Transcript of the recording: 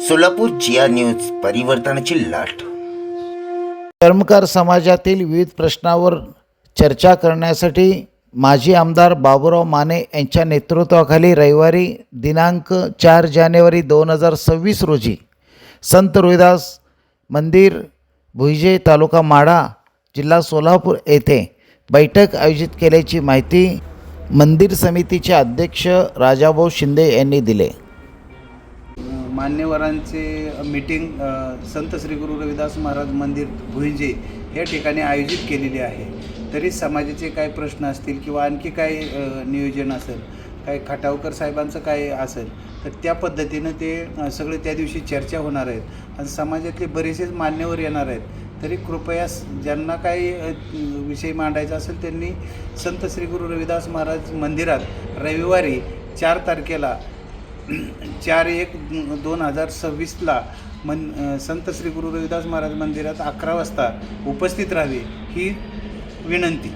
सोलापूर जिया news परिवर्तनाची लाट. कर्मकार समाजातील विविध प्रश्नावर चर्चा करण्यासाठी माजी आमदार बाबूराव माने यांच्या नेतृत्वाखाली रविवारी दिनांक चार जानेवारी दोन हजार सव्वीस रोजी संत रोहिदास मंदिर भुईजे तालुका माढा जिल्हा सोलापूर येथे बैठक आयोजित केल्याची माहिती मंदिर समितीचे अध्यक्ष राजाभाऊ शिंदे यांनी दिले. मान्यवरांचे मीटिंग संत श्री गुरु रविदास महाराज मंदिर भुईंजे या ठिकाणी आयोजित केलेली आहे. तरी समाजाचे काय प्रश्न असतील किंवा आणखी काय नियोजन असेल काय खटावकर साहेबांचं काय असेल तर त्या पद्धतीनं ते सगळे त्या दिवशी चर्चा होणार आहेत. आणि समाजातले बरेचसेच मान्यवर येणार आहेत. तरी कृपया ज्यांना काही विषय मांडायचा असेल त्यांनी संत श्री गुरु रविदास महाराज मंदिरात रविवारी चार तारखेला चार एक दोन हजार सव्वीसला मन संत श्री गुरु रविदास महाराज मंदिरात अकरा वाजता उपस्थित राहावे ही विनंती.